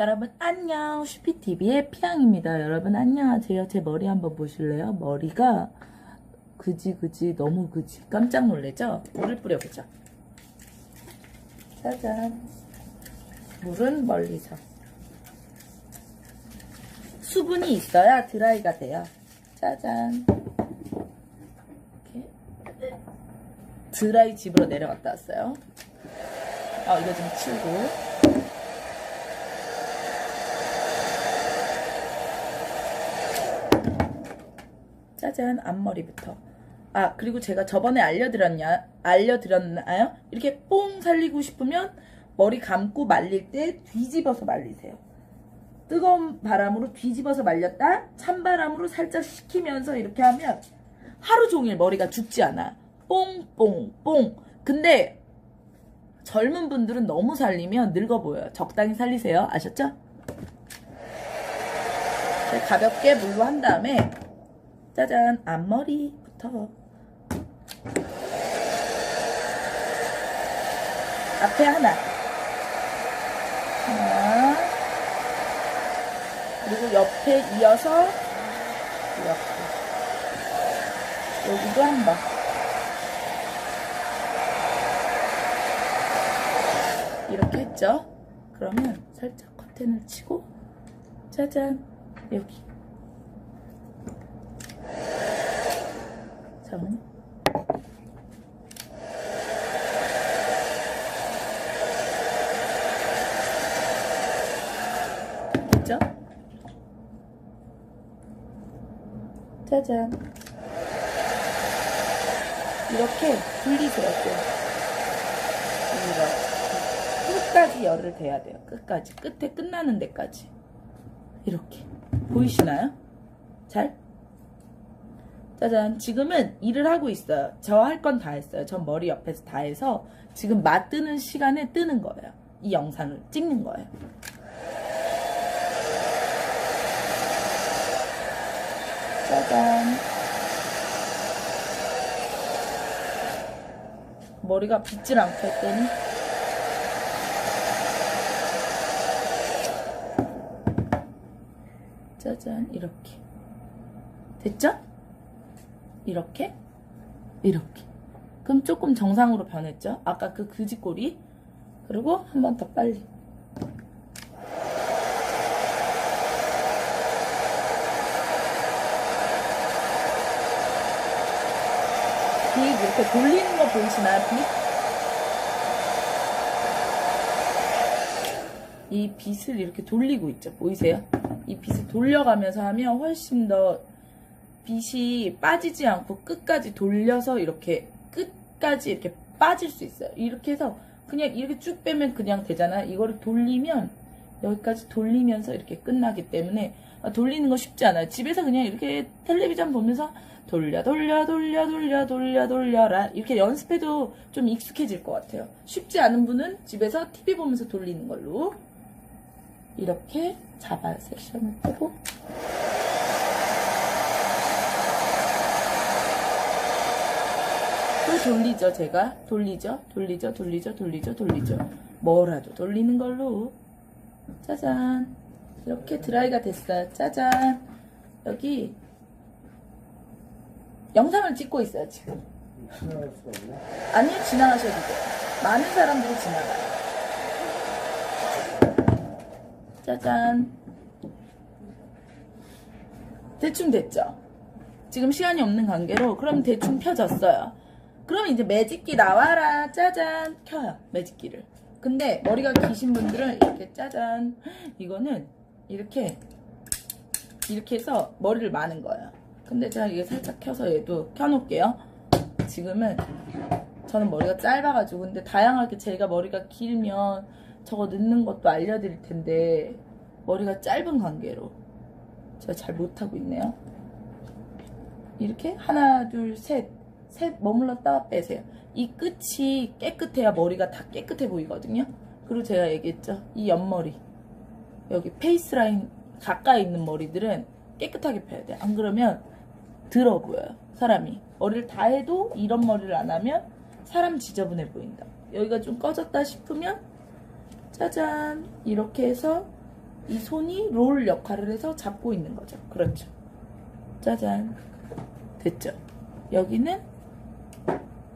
여러분 안녕. 슈피TV의 피앙입니다. 여러분 안녕하세요 제 머리 한번 보실래요? 머리가 그지 그지 너무 그지. 깜짝 놀래죠? 물을 뿌려보자 짜잔. 물은 멀리서. 수분이 있어야 드라이가 돼요. 짜잔. 이렇게. 드라이 집으로 내려갔다 왔어요. 아 이거 좀 치우고 짜잔 앞머리부터. 아 그리고 제가 저번에 알려드렸냐 알려드렸나요? 이렇게 뽕 살리고 싶으면 머리 감고 말릴 때 뒤집어서 말리세요. 뜨거운 바람으로 뒤집어서 말렸다 찬바람으로 살짝 식히면서 이렇게 하면 하루 종일 머리가 죽지 않아. 뽕뽕뽕. 근데 젊은 분들은 너무 살리면 늙어 보여요. 적당히 살리세요. 아셨죠? 네, 가볍게 물로 한 다음에 짜잔 앞머리부터. 앞에 하나. 하나. 그리고 옆에 이어서 이렇게. 여기도 한번. 이렇게 했죠? 그러면 살짝 커튼을 치고 짜잔 여기 잠깐만요. 됐죠? 짜잔. 이렇게 돌리세요, 또. 이렇게. 끝까지 열을 대야 돼요. 끝까지. 끝에 끝나는 데까지. 이렇게. 보이시나요? 잘? 짜잔. 지금은 일을 하고 있어요. 저 할 건 다 했어요. 전 머리 옆에서 다 해서 지금 맞뜨는 시간에 뜨는 거예요. 이 영상을 찍는 거예요. 짜잔. 머리가 빗질 않고 했더니 짜잔 이렇게 됐죠? 이렇게 이렇게 그럼 조금 정상으로 변했죠? 아까 그 그지꼬리 그리고 한 번 더 빨리 빗 이렇게 돌리는 거 보이시나요? 빗? 이 빗을 이렇게 돌리고 있죠. 보이세요? 이 빗을 돌려가면서 하면 훨씬 더 빗이 빠지지 않고 끝까지 돌려서 이렇게 끝까지 이렇게 빠질 수 있어요. 이렇게 해서 그냥 이렇게 쭉 빼면 그냥 되잖아요. 이거를 돌리면 여기까지 돌리면서 이렇게 끝나기 때문에 아, 돌리는 거 쉽지 않아요. 집에서 그냥 이렇게 텔레비전 보면서 돌려 돌려 돌려 돌려 돌려 돌려라 이렇게 연습해도 좀 익숙해질 것 같아요. 쉽지 않은 분은 집에서 TV 보면서 돌리는 걸로 이렇게 잡아 섹션을 떼고 돌리죠 제가? 돌리죠? 돌리죠? 돌리죠? 돌리죠? 돌리죠? 뭐라도 돌리는 걸로. 짜잔. 이렇게 드라이가 됐어요. 짜잔. 여기 영상을 찍고 있어요 지금. 아니요 지나가셔도 돼요. 많은 사람들이 지나가요. 짜잔. 대충 됐죠? 지금 시간이 없는 관계로 그럼 대충 펴졌어요 그럼 이제 매직기 나와라. 짜잔. 켜요 매직기를. 근데 머리가 기신 분들은 이렇게 짜잔. 이거는 이렇게 이렇게 해서 머리를 마는 거예요. 근데 제가 이게 살짝 켜서 얘도 켜놓을게요. 지금은 저는 머리가 짧아가지고 근데 다양하게 제가 머리가 길면 저거 넣는 것도 알려드릴 텐데 머리가 짧은 관계로 제가 잘 못하고 있네요. 이렇게 하나 둘셋 셋 머물렀다가 빼세요 이 끝이 깨끗해야 머리가 다 깨끗해 보이거든요 그리고 제가 얘기했죠 이 옆머리 여기 페이스라인 가까이 있는 머리들은 깨끗하게 펴야 돼요 안 그러면 들어 보여요 사람이 머리를 다 해도 이런 머리를 안 하면 사람 지저분해 보인다 여기가 좀 꺼졌다 싶으면 짜잔 이렇게 해서 이 손이 롤 역할을 해서 잡고 있는 거죠. 그렇죠. 짜잔. 됐죠. 여기는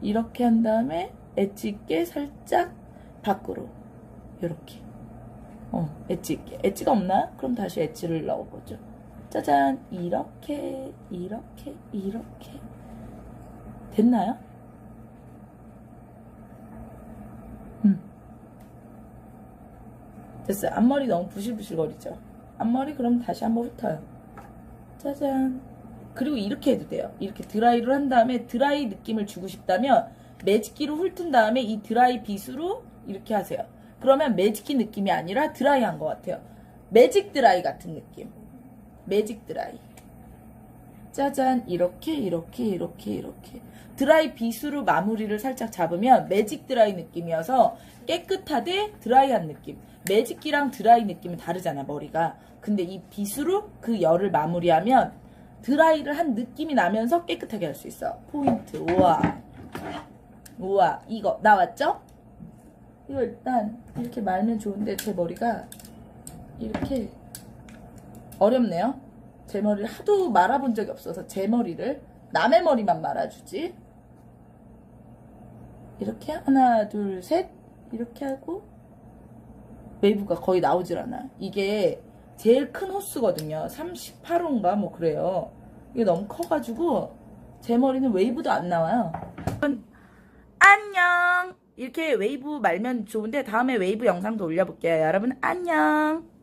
이렇게 한 다음에 엣지 있게 살짝 밖으로. 이렇게. 어, 엣지 있게. 엣지가 없나? 그럼 다시 엣지를 넣어보죠. 짜잔. 이렇게, 이렇게, 이렇게. 됐나요? 음. 됐어요. 앞머리 너무 부실부실거리죠? 앞머리 그럼 다시 한번 훑어요. 짜잔. 그리고 이렇게 해도 돼요. 이렇게 드라이를 한 다음에 드라이 느낌을 주고 싶다면 매직기로 훑은 다음에 이 드라이 빗으로 이렇게 하세요. 그러면 매직기 느낌이 아니라 드라이한 것 같아요. 매직 드라이 같은 느낌. 매직 드라이. 짜잔 이렇게 이렇게 이렇게 이렇게 드라이 빗으로 마무리를 살짝 잡으면 매직 드라이 느낌이어서 깨끗하되 드라이한 느낌 매직기랑 드라이 느낌은 다르잖아 머리가 근데 이 빗으로 그 열을 마무리하면 드라이를 한 느낌이 나면서 깨끗하게 할 수 있어 포인트 우와 우와 이거 나왔죠? 이거 일단 이렇게 말면 좋은데 제 머리가 이렇게 어렵네요. 제 머리를 하도 말아본 적이 없어서 제 머리를 남의 머리만 말아주지. 이렇게 하나 둘 셋 이렇게 하고 웨이브가 거의 나오질 않아. 이게 제일 큰 호수거든요. 38호인가 뭐 그래요. 이게 너무 커가지고 제 머리는 웨이브도 안 나와요. 안녕. 이렇게 웨이브 말면 좋은데 다음에 웨이브 영상도 올려볼게요. 여러분 안녕.